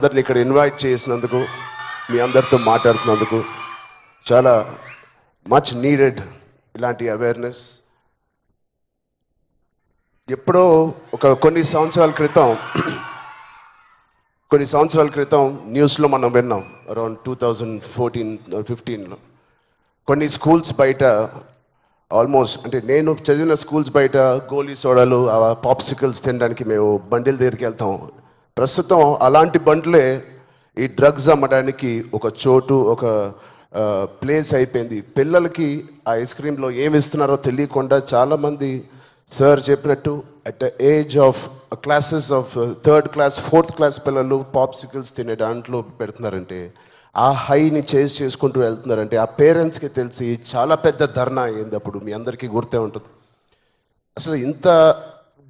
అందరిని ఇక్కడ ఇన్వైట్ చేసినందుకు మీ అందరితో మాట్లాడుతున్నందుకు చాలా మచ్ నీడెడ్ ఇలాంటి అవేర్నెస్ ఎప్పుడో ఒక కొన్ని సంవత్సరాల క్రితం కొన్ని సంవత్సరాల క్రితం న్యూస్లో మనం విన్నాం అరౌండ్ టూ థౌజండ్ ఫోర్టీన్ ఫిఫ్టీన్లో కొన్ని స్కూల్స్ బయట ఆల్మోస్ట్ అంటే నేను చదివిన స్కూల్స్ బయట గోలీ సోడాలు పాప్సికల్స్ తినడానికి మేము బండిల దగ్గరికి వెళ్తాం. ప్రస్తుతం అలాంటి బండ్లే ఈ డ్రగ్స్ అమ్మడానికి ఒక చోటు ఒక ప్లేస్ అయిపోయింది. పిల్లలకి ఆ ఐస్ క్రీమ్లో ఏమి ఇస్తున్నారో తెలియకుండా చాలామంది సార్ చెప్పినట్టు at the age of classes of third class fourth class పిల్లలు పాప్సికల్స్ తినే దాంట్లో పెడుతున్నారంటే ఆ హైని చేజ్ చేసుకుంటూ వెళ్తున్నారంటే ఆ పేరెంట్స్కి తెలిసి చాలా పెద్ద ధర్నా అయింది అప్పుడు. మీ అందరికీ గుర్తే ఉంటుంది. అసలు ఇంత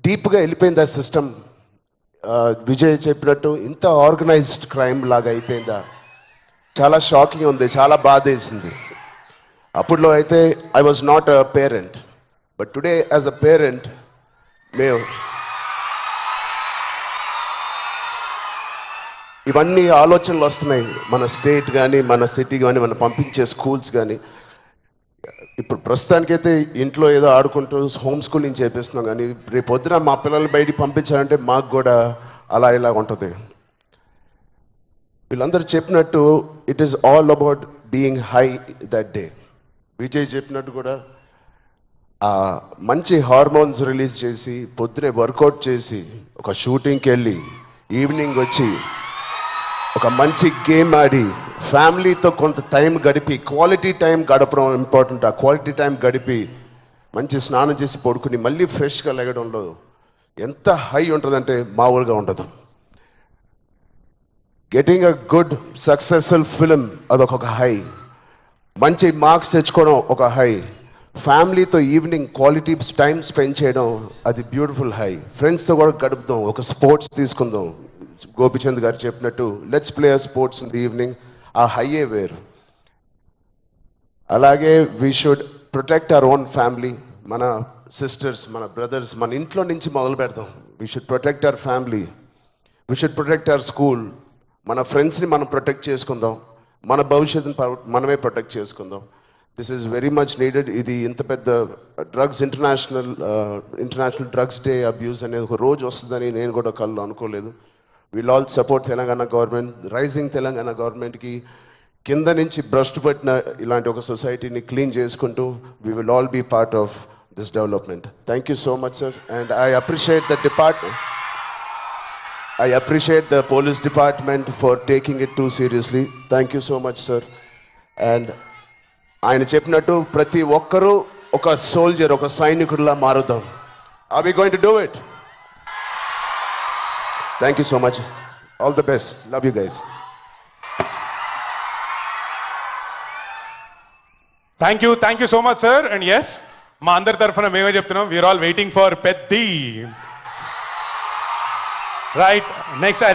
డీప్గా వెళ్ళిపోయింది ఆ సిస్టమ్. విజయ్ చెప్పినట్టు ఇంత ఆర్గనైజ్డ్ క్రైమ్ లాగా అయిపోయిందా? చాలా షాకింగ్ ఉంది చాలా బాధ వేసింది. అప్పట్లో అయితే I was not a parent but today as a parent మేము ఇవన్నీ ఆలోచనలు వస్తున్నాయి. మన స్టేట్ కానీ మన సిటీ కానీ మనం పంపించే స్కూల్స్ కానీ ఇప్పుడు ప్రస్తుతానికైతే ఇంట్లో ఏదో ఆడుకుంటూ హోమ్ స్కూలింగ్ చేపిస్తున్నాం కానీ రేపు పొద్దున మా పిల్లల్ని బయటికి పంపించాలంటే మాకు కూడా అలా ఇలా ఉంటుంది. వీళ్ళందరూ చెప్పినట్టు it is all about being high that day Vijay చెప్పినట్టు కూడా ఆ మంచి హార్మోన్స్ రిలీజ్ చేసి పొద్దునే వర్కౌట్ చేసి ఒక షూటింగ్కి వెళ్ళి ఈవినింగ్ వచ్చి ఒక మంచి గేమ్ ఆడి ఫ్యామిలీతో కొంత టైం గడిపి క్వాలిటీ టైం గడపడం ఇంపార్టెంట్. ఆ క్వాలిటీ టైం గడిపి మంచి స్నానం చేసి పడుకుని మళ్ళీ ఫ్రెష్గా లెగడంలో ఎంత హై ఉంటుందంటే మామూలుగా ఉండదు. Getting a good successful film అదొక హై. మంచి మార్క్స్ తెచ్చుకోవడం ఒక హై. ఫ్యామిలీతో ఈవినింగ్ క్వాలిటీ టైం స్పెండ్ చేయడం అది బ్యూటిఫుల్ హై. ఫ్రెండ్స్తో కూడా గడుపుదాం ఒక స్పోర్ట్స్ తీసుకుందాం. గోపిచంద్ గారు చెప్పినట్టు let's play sports in the evening ఆ హైయే వేరు. అలాగే we should protect our own family మన సిస్టర్స్ మన బ్రదర్స్ మన ఇంట్లో నుంచి మొదలు పెడతాం. We should protect our family we should protect our school మన ఫ్రెండ్స్ని మనం ప్రొటెక్ట్ చేసుకుందాం. మన భవిష్యత్తుని మనమే ప్రొటెక్ట్ చేసుకుందాం. This is very much needed ఇది ఇంత పెద్ద drugs international international drugs day abuse అనేది ఒక రోజు వస్తుందని నేను కూడా కళ్ళు అనుకోలేదు. Will all support Telangana government rising Telangana గవర్నమెంట్కి కింద నుంచి భ్రష్టు పట్టిన ఇలాంటి ఒక సొసైటీని క్లీన్ చేసుకుంటూ we will all be part of this development thank you so much sir and I appreciate the department I appreciate the police department for taking it too seriously thank you so much sir and ఆయన చెప్పినట్టు ప్రతి ఒక్కరూ ఒక soldier ఒక సైనికుడిలా మారుదాం. Are we going to do it thank you so much all the best love you guys thank you thank you so much sir and yes మా అందరి తరఫున మేమే చెప్తున్నాం. We are all waiting for Peddi right next I